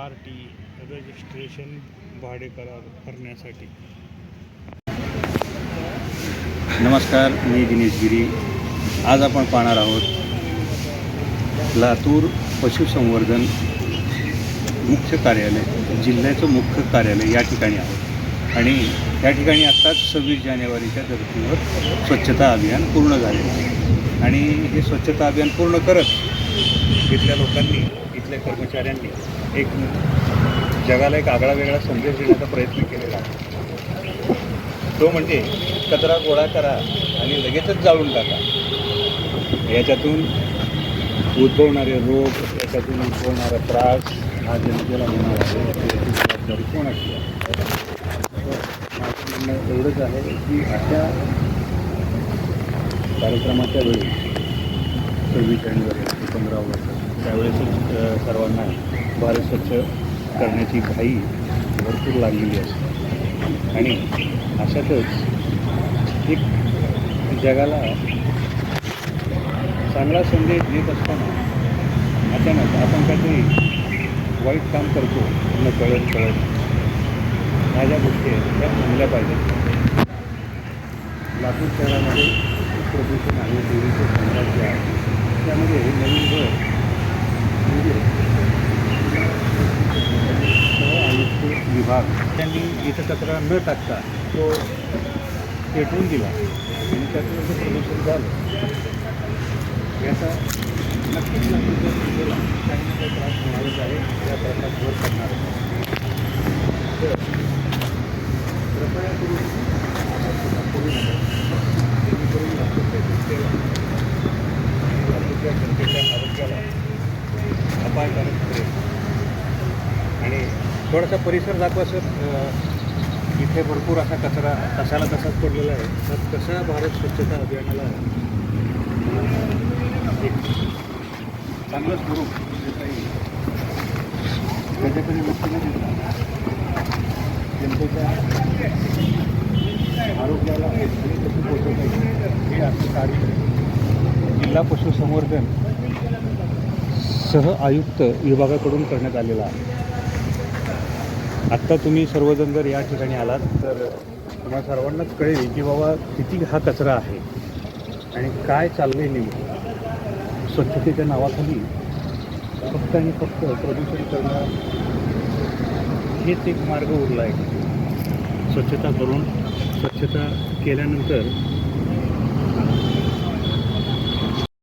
R T registration भाडे करार करण्यासाठी. नमस्कार मी दिनेश गिरी. आज आपण पाहणार आहोत लातूर पशुसंवर्धन मुख्य कार्यालय जिल्ह्याचं मुख्य कार्यालय या ठिकाणी आहोत आणि या ठिकाणी आत्ताच सव्वीस जानेवारीच्या धर्तीवर स्वच्छता अभियान पूर्ण झाले आणि हे स्वच्छता अभियान पूर्ण करत इथल्या लोकांनी इथल्या कर्मचाऱ्यांनी एक जगाला एक आगळा वेगळा संदेश देण्याचा प्रयत्न केलेला आहे. तो म्हणजे कचरा गोळा करा आणि लगेचच जाळून टाका. याच्यातून उद्भवणारे रोग याच्यातून उद्भवणारा त्रास हा जनतेला होणार आहे. याची जबाबदारी कोणाची आहे? माझं म्हणणं एवढंच आहे की अशा कार्यक्रमाच्या वेळी सव्वीस जानेवारी ते पंधरा ऑगस्ट त्यावेळेसच सर्वांना भारत स्वच्छ करण्याची घाई भरपूर लागलेली असते आणि अशातच एक जगाला चांगला संदेश देत असताना अचानक आपण काहीतरी वाईट काम करतो न कळत कळत ह्या ज्या गोष्टी आहेत त्या थांबल्या पाहिजेत. लातूर शहरामध्ये प्रदूषण आणि देवीचं त्यामध्ये नवीन घर. म्हणजे आयुक्त विभाग. त्यांनी इथं कचरा न टाकता तो पेटवून दिला. आणि त्यातून प्रदूषण झालं याचा नक्कीच नक्कीच जनतेला काही ना काही त्रास होणारच आहे या त्रासात भर पडणार तर कृपया करून स्वच्छता करू नका जेणेकरून लातूरच्या जनतेला आणि लातूरच्या जनतेच्या आरोग्याला अपायकारक ठरेल आणि थोडासा परिसर दाखवा सर इथे भरपूर असा कचरा कसाला तसाच पडलेला आहे. तर कसा भारत स्वच्छता अभियानाला एक चांगलं स्वरूप देता येईल त्याच्याकडे लक्ष न देता जनतेच्या आरोग्याला पोचवता येईल. हे असं कार्य जिल्हा पशुसंवर्धन सह आयुक्त विभागाकडून करण्यात आलेला आहे. आत्ता तुम्ही सर्वजण जर या ठिकाणी आलात तर तुम्हाला सर्वांनाच कळेल की बाबा किती हा कचरा आहे आणि काय चाललंय नेमकं. स्वच्छतेच्या नावाखाली फक्त आणि फक्त प्रदूषण करणं हेच एक मार्ग उरला आहे स्वच्छता करून स्वच्छता केल्यानंतर